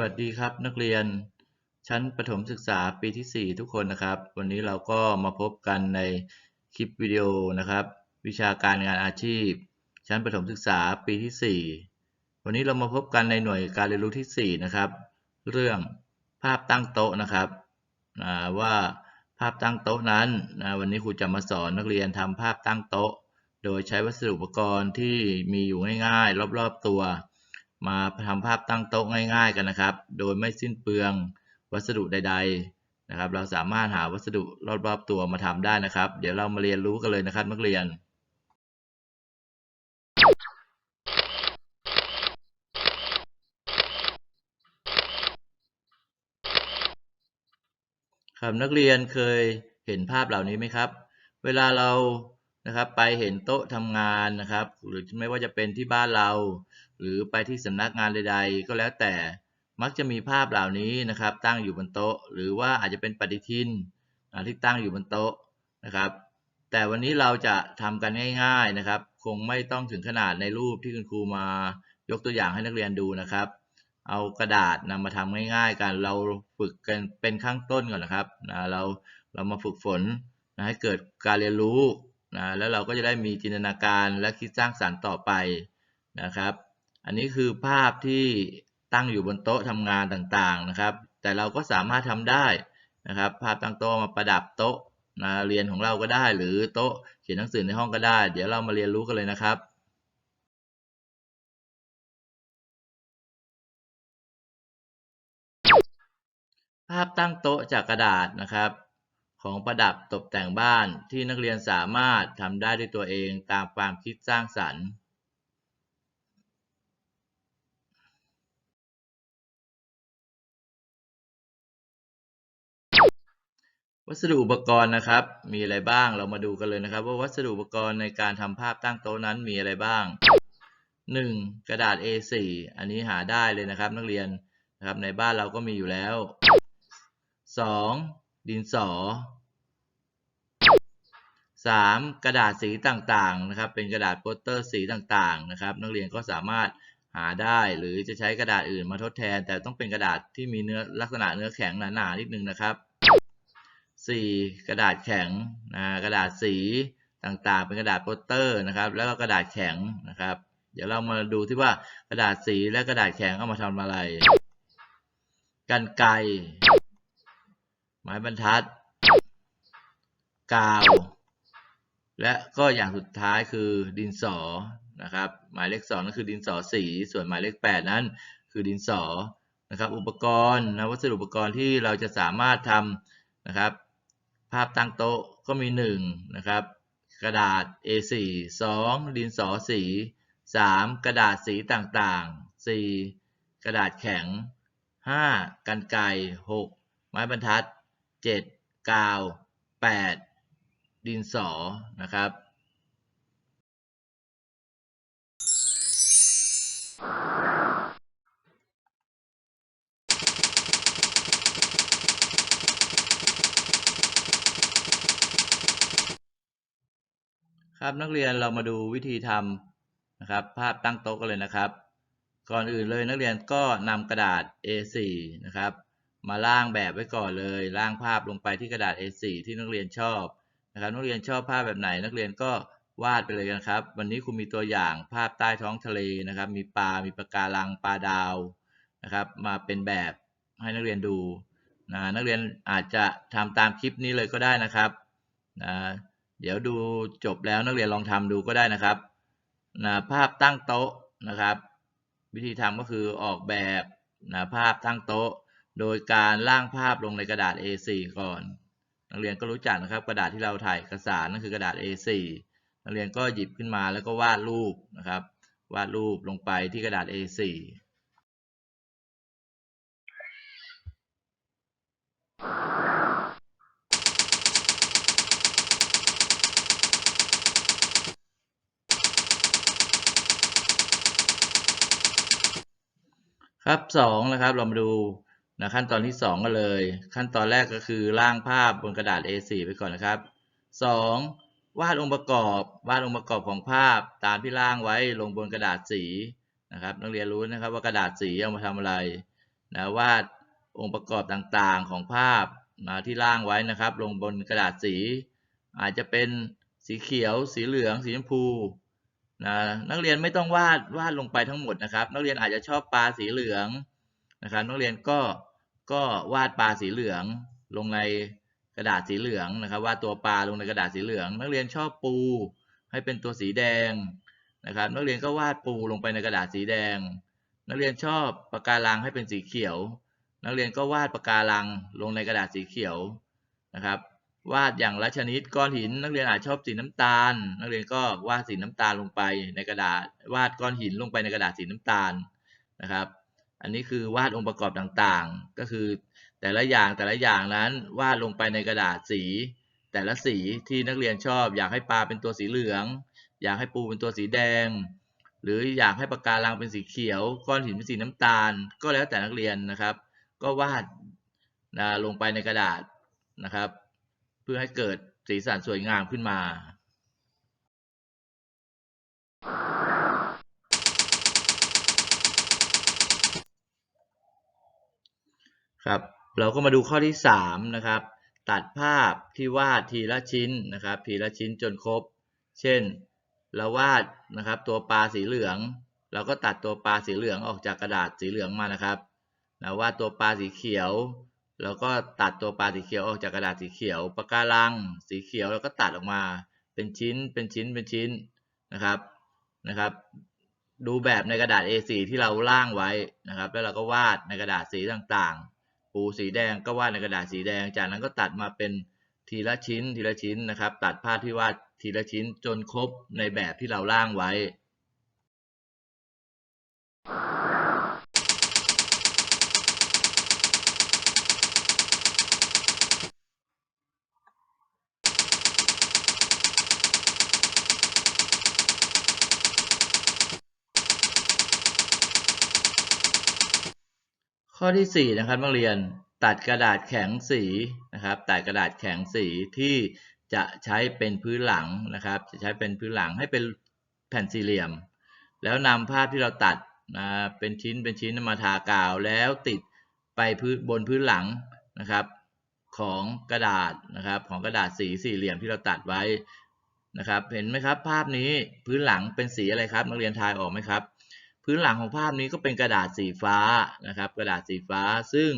วัสดีครับนักเรียนชั้นประถมศึกษาปีที่ 4 ทุกคนนะครับ วันนี้เราก็มาพบกันในคลิปวิดีโอนะครับ วิชาการงานอาชีพ ชั้นประถมศึกษาปีที่ 4 วันนี้เรามาพบกันในหน่วยการเรียนรู้ที่ 4 นะครับ เรื่องภาพตั้งโต๊ะนะครับว่าภาพตั้งโต๊ะนั้นวันนี้ครูจะมาสอนนักเรียนทำภาพตั้งโต๊ะ โดยใช้วัสดุอุปกรณ์ที่มีอยู่ง่ายๆ รอบๆตัว มาทำภาพตั้งโต๊ะง่าย ๆ กันนะครับ โดยไม่สิ้นเปลืองวัสดุใด ๆนะครับ เราสามารถหาวัสดุรอบๆตัวมาทำได้นะครับ เดี๋ยวเรามาเรียนรู้กันเลยนะครับนักเรียนครับนักเรียนเคยเห็นภาพเหล่านี้ไหมครับ เวลาเรา นะครับไปเห็นโต๊ะทำงานนะครับ หรือไม่ว่าจะเป็นที่บ้านเรา หรือไปที่สำนักงานใด ๆ ก็แล้วแต่มักจะมีภาพเหล่านี้นะครับ ตั้งอยู่บนโต๊ะ หรือว่าอาจจะเป็นปฏิทินที่ตั้งอยู่บนโต๊ะนะครับ แต่วันนี้เราจะทำกันง่าย ๆนะครับ คงไม่ต้องถึงขนาดในรูปที่คุณครูมายกตัวอย่างให้นักเรียนดูนะครับ เอากระดาษนำมาทำง่าย ๆ กันเราฝึกกันเป็นข้างต้นก่อนนะครับนะเราเรามาฝึกฝนนะให้เกิดการเรียนรู้ นะแล้วเราก็จะได้มีจินตนาการและคิดสร้างสรรค์ต่อไปนะครับ อันนี้คือภาพที่ตั้งอยู่บนโต๊ะทำงานต่างๆนะครับ แต่เราก็สามารถทำได้นะครับ ภาพตั้งโต๊ะมาประดับโต๊ะนะเรียนของเราก็ได้ หรือโต๊ะเขียนหนังสือในห้องก็ได้ เดี๋ยวเรามาเรียนรู้กันเลยนะครับภาพตั้งโต๊ะจากกระดาษนะครับ ของประดับตกแต่งบ้านที่นักเรียนสามารถทำได้ด้วยตัวเองตามความคิดสร้างสรรค์วัสดุอุปกรณ์นะครับ มีอะไรบ้างเรามาดูกันเลยนะครับ ว่าวัสดุอุปกรณ์ในการทำภาพตั้งโต๊ะนั้นมีอะไรบ้าง 1. กระดาษ A4 อันนี้หาได้เลยนะครับ นักเรียนนะครับในบ้านเราก็มีอยู่แล้ว 2. ดินสอ 3. กระดาษสีต่างๆนะครับ เป็นกระดาษโปสเตอร์สีต่างๆนะครับ นักเรียนก็สามารถหาได้หรือจะใช้กระดาษอื่นมาทดแทน แต่ต้องเป็นกระดาษที่มีเนื้อลักษณะเนื้อแข็งหนาๆนิดนึงนะครับ 4. กระดาษแข็งนะกระดาษสีต่างๆ เป็นกระดาษโปสเตอร์นะครับ แล้วก็กระดาษแข็งนะครับ เดี๋ยวเรามาดูที่ว่ากระดาษสีและกระดาษแข็งเอามาทำอะไรกันไกไม้บรรทัด กาว และก็อย่างสุดท้ายคือดินสอนะครับหมายเลขสองนั่นคือดินสอสี ส่วนหมายเลขแปดนั้นคือดินสอนะครับอุปกรณ์นะวัสดุอุปกรณ์ที่เราจะสามารถทำนะครับ ภาพตั้งโต๊ะก็มี1นะครับกระดาษ A4 2 ดินสอสี 3 กระดาษสีต่างๆ 4 กระดาษแข็ง 5 กันไกร6 ไม้บรรทัด 7 กาว 8 ดินสอนะครับ ครับนักเรียนเรามาดูวิธีทำนะครับ ภาพตั้งโต๊ะกันเลยนะครับ ก่อนอื่นเลยนักเรียนก็นำกระดาษ A4 นะครับ มาล่างแบบไว้ก่อนเลยล่างภาพลงไปที่กระดาษ A4 ที่นักเรียนชอบ นะครับนักเรียนชอบภาพแบบไหน นักเรียนก็วาดไปเลยกันครับ วันนี้ครูมีตัวอย่างภาพใต้ท้องทะเลนะครับ มีปลา มีปะการัง ปลาดาวนะครับ มาเป็นแบบให้นักเรียนดูนะนักเรียนอาจจะทำตามคลิปนี้เลยก็ได้นะครับนะเดี๋ยวดูจบแล้วนักเรียนลองทำดูก็ได้นะครับนะภาพตั้งโต๊ะนะครับ วิธีทำก็คือออกแบบนะภาพตั้งโต๊ะ โดยการล่างภาพลงในกระดาษ A4 ก่อน นักเรียนก็รู้จักนะครับ กระดาษที่เราถ่ายเอกสารนั่นคือกระดาษ A4 นักเรียนก็หยิบขึ้นมาแล้วก็วาดรูปนะครับ วาดรูปลงไปที่กระดาษ A4 ครับสองนะครับ เรามาดู นะขั้นตอนที่สองกันเลย ขั้นตอนแรกก็คือร่างภาพบนกระดาษ A4 ไปก่อนนะครับสองวาดองค์ประกอบ วาดองค์ประกอบของภาพตามที่ร่างไว้ลงบนกระดาษสีนะครับ นักเรียนรู้นะครับว่ากระดาษสีเอามาทำอะไรนะวาดองค์ประกอบต่างๆของภาพนะที่ร่างไว้นะครับ ลงบนกระดาษสี อาจจะเป็นสีเขียว สีเหลือง สีชมพูนะนักเรียนไม่ต้องวาดวาดลงไปทั้งหมดนะครับ นักเรียนอาจจะชอบปลาสีเหลืองนะครับ นักเรียนก็ ก็วาดปลาสีเหลืองลงในกระดาษสีเหลืองนะครับวาดตัวปลาลงในกระดาษสีเหลือง นักเรียนชอบปูให้เป็นตัวสีแดงนะครับนักเรียนก็วาดปูลงไปในกระดาษสีแดง นักเรียนชอบปากการังให้เป็นสีเขียว นักเรียนก็วาดปากการังลงในกระดาษสีเขียวนะครับวาดอย่างละชนิดก้อนหิน นักเรียนอาจชอบสีน้ำตาล นักเรียนก็วาดสีน้ำตาลลงไปในกระดาษวาดก้อนหินลงไปในกระดาษสีน้ำตาลนะครับ อันนี้คือวาดองค์ประกอบต่างๆ ก็คือแต่ละอย่างแต่ละอย่างนั้นวาดลงไปในกระดาษสี แต่ละสีที่นักเรียนชอบ อยากให้ปลาเป็นตัวสีเหลือง อยากให้ปูเป็นตัวสีแดง หรืออยากให้ปากการังเป็นสีเขียว ก้อนหินเป็นสีน้ำตาล ก็แล้วแต่นักเรียนนะครับ ก็วาดลงไปในกระดาษนะครับ เพื่อให้เกิดสีสันสวยงามขึ้นมา ครับเราก็มาดูข้อที่สามนะครับตัดภาพที่วาดทีละชิ้นนะครับทีละชิ้นจนครบ เช่น เราวาดนะครับตัวปลาสีเหลือง เราก็ตัดตัวปลาสีเหลืองออกจากกระดาษสีเหลืองมานะครับนะวาดตัวปลาสีเขียว เราก็ตัดตัวปลาสีเขียวออกจากกระดาษสีเขียวปากการัง สีเขียวเราก็ตัดออกมา เป็นชิ้นเป็นชิ้นเป็นชิ้นนะครับนะครับ ดูแบบในกระดาษ A4 ที่เราล่างไว้นะครับ แล้วเราก็วาดในกระดาษสีต่างๆ ปูสีแดงก็วาดในกระดาษสีแดง จากนั้นก็ตัดมาเป็นทีละชิ้นทีละชิ้นนะครับ ตัดผ้าที่วาดทีละชิ้นจนครบในแบบที่เราล่างไว้ ข้ อที่สี่นะครับนักเรียนตัดกระดาษแข็งสีนะครับตัดกระดาษแข็งสีที่จะใช้เป็นพื้นหลังนะครับ จะใช้เป็นพื้นหลังให้เป็นแผ่นสี่เหลี่ยม แล้วนำภาพที่เราตัดนะเป็นชิ้นเป็นชิ้นมาทากาวแล้วติดไปพื้นบนพื้นหลังนะครับ ของกระดาษนะครับ ของกระดาษสีสี่เหลี่ยมที่เราตัดไว้นะครับ เห็นไหมครับ ภาพนี้พื้นหลังเป็นสีอะไรครับ นักเรียนทายออกไหมครับ พื้นหลังของภาพนี้ก็เป็นกระดาษสีฟ้านะครับ กระดาษสีฟ้าซึ่ง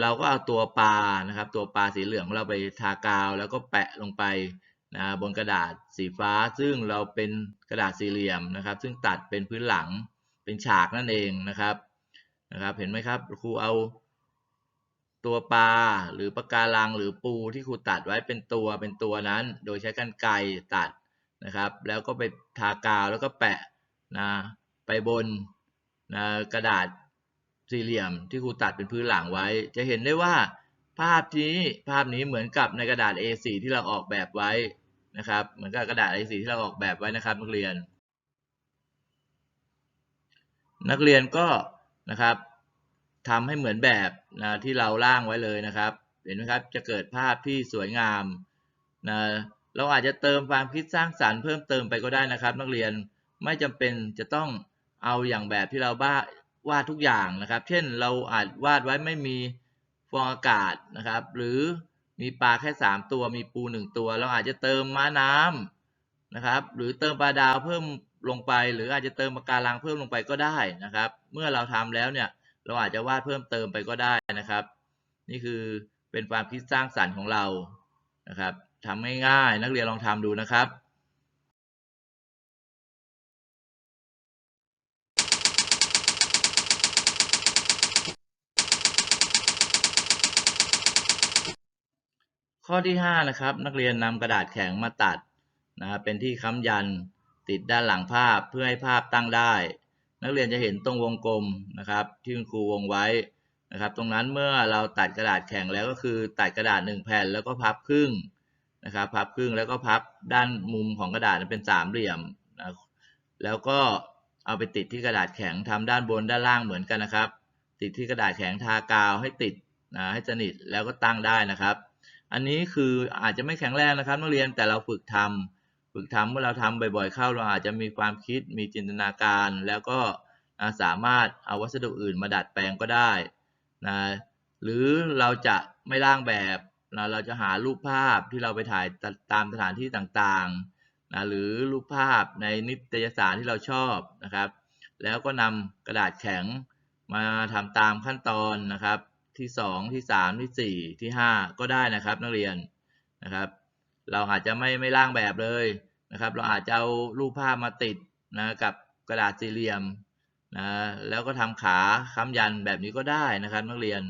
เราก็เอาตัวปลานะครับ ตัวปลาสีเหลืองเราไปทากาว แล้วก็แปะลงไปนะบนกระดาษสีฟ้า ซึ่งเราเป็นกระดาษสี่เหลี่ยมนะครับ ซึ่งตัดเป็นพื้นหลังเป็นฉากนั่นเองนะครับนะครับ เห็นไหมครับครูเอาตัวปลาหรือปะการังหรือปูที่ครูตัดไว้เป็นตัวเป็นตัวนั้น โดยใช้กรรไกรตัดนะครับ แล้วก็ไปทากาวแล้วก็แปะนะ ไปบนนะกระดาษสี่เหลี่ยมที่ครูตัดเป็นพื้นหลังไว้ จะเห็นได้ว่าภาพนี้ภาพนี้เหมือนกับในกระดาษ A4 ที่เราออกแบบไว้นะครับเหมือนกับกระดาษ A4 ที่เราออกแบบไว้นะครับนักเรียน นักเรียนก็นะครับทำให้เหมือนแบบนะที่เราร่างไว้เลยนะครับ เห็นไหมครับจะเกิดภาพที่สวยงามนะเราอาจจะเติมความคิดสร้างสรรค์เพิ่มเติมไปก็ได้นะครับ นักเรียนไม่จำเป็นจะต้อง เอาอย่างแบบที่เราบ้าวาดทุกอย่างนะครับ เช่นเราอาจวาดไว้ไม่มีฟองอากาศนะครับ หรือมีปลาแค่ 3 ตัว มีปู 1 ตัว เราอาจจะเติมม้าน้ำนะครับ หรือเติมปลาดาวเพิ่มลงไป หรืออาจจะเติมปะการังเพิ่มลงไปก็ได้นะครับ เมื่อเราทำแล้วเนี่ย เราอาจจะวาดเพิ่มเติมไปก็ได้นะครับ นี่คือเป็นความคิดสร้างสรรค์ของเรานะครับทำง่ายๆนักเรียนลองทำดูนะครับ ข้อที่5นะครับนักเรียนนำกระดาษแข็งมาตัดนะครับเป็นที่ค้ำยันติดด้านหลังภาพเพื่อให้ภาพตั้งได้ นักเรียนจะเห็นตรงวงกลมนะครับที่คุณครูวงไว้นะครับ ตรงนั้นเมื่อเราตัดกระดาษแข็งแล้วก็คือตัดกระดาษ 1 แผ่นแล้วก็พับครึ่งนะครับพับครึ่งแล้วก็พับด้านมุมของกระดาษเป็นสามเหลี่ยมนะแล้วก็เอาไปติดที่กระดาษแข็งทำด้านบนด้านล่างเหมือนกันนะครับ ติดที่กระดาษแข็งทากาวให้ติดนะให้สนิทแล้วก็ตั้งได้นะครับ อันนี้คืออาจจะไม่แข็งแรงนะครับนักเรียนแต่เราฝึกทำฝึกทำเมื่อเราทำบ่อยๆเข้าเราอาจจะมีความคิดมีจินตนาการ แล้วก็สามารถเอาวัสดุอื่นมาดัดแปลงก็ได้นะหรือเราจะไม่ร่างแบบนะเราจะหารูปภาพที่เราไปถ่ายตตามสถานที่ต่างๆนะหรือรูปภาพในนิตยสารที่เราชอบนะครับ แล้วก็นำกระดาษแข็งมาทำตามขั้นตอนนะครับ ที่2ที่3ที่4ที่5ก็ได้นะครับนักเรียนนะครับ เราอาจจะไม่ไม่ร่างแบบเลยนะครับ เราอาจจะเอารูปภาพมาติดนะกับกระดาษสี่เหลี่ยมนะแล้วก็ทำขาค้ำยันแบบนี้ก็ได้นะครับนักเรียน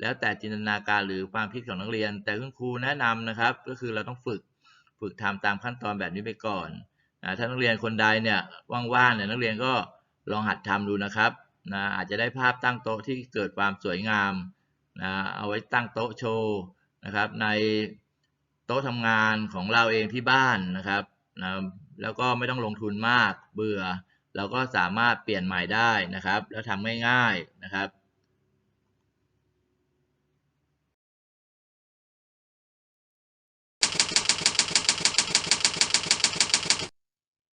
แล้วแต่จินตนาการหรือความคิดของนักเรียน แต่คุณครูแนะนำนะครับ ก็คือเราต้องฝึกฝึกทำตามขั้นตอนแบบนี้ไปก่อนนะถ้านักเรียนคนใดเนี่ยว่างๆเนี่ยนักเรียนก็ลองหัดทำดูนะครับนะอาจจะได้ภาพตั้งโต๊ะที่เกิดความสวยงาม นะเอาไว้ตั้งโต๊ะโชว์นะครับ ในโต๊ะทำงานของเราเองที่บ้านนะครับนะแล้วก็ไม่ต้องลงทุนมากเบื่อ เราก็สามารถเปลี่ยนใหม่ได้นะครับ แล้วทำง่ายๆนะครับ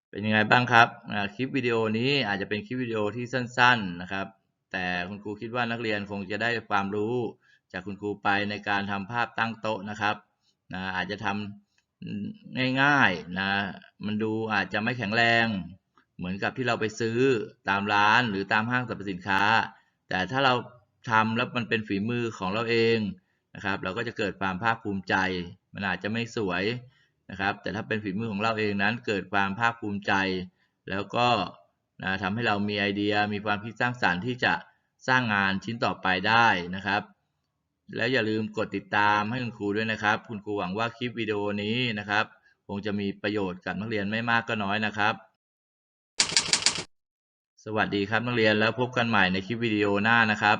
เป็นยังไงบ้างครับ คลิปวิดีโอนี้อาจจะเป็นคลิปวิดีโอที่สั้น ๆ นะครับ แต่คุณครูคิดว่านักเรียนคงจะได้ความรู้จากคุณครูไปในการทำภาพตั้งโต๊ะนะครับนะอาจจะทำง่ายๆนะมันดูอาจจะไม่แข็งแรง เหมือนกับที่เราไปซื้อตามร้านหรือตามห้างสรรพสินค้า แต่ถ้าเราทำแล้วมันเป็นฝีมือของเราเองนะครับ เราก็จะเกิดความภาคภูมิใจ มันอาจจะไม่สวยนะครับ แต่ถ้าเป็นฝีมือของเราเองนั้นเกิดความภาคภูมิใจ แล้วก็ นะทำให้เรามีไอเดียมีความคิดสร้างสรรค์ที่จะสร้างงานชิ้นต่อไปได้นะครับ แล้วอย่าลืมกดติดตามให้คุณครูด้วยนะครับ คุณครูหวังว่าคลิปวิดีโอนี้นะครับคงจะมีประโยชน์กับนักเรียนไม่มากก็น้อยนะครับ สวัสดีครับนักเรียนแล้วพบกันใหม่ในคลิปวิดีโอหน้านะครับ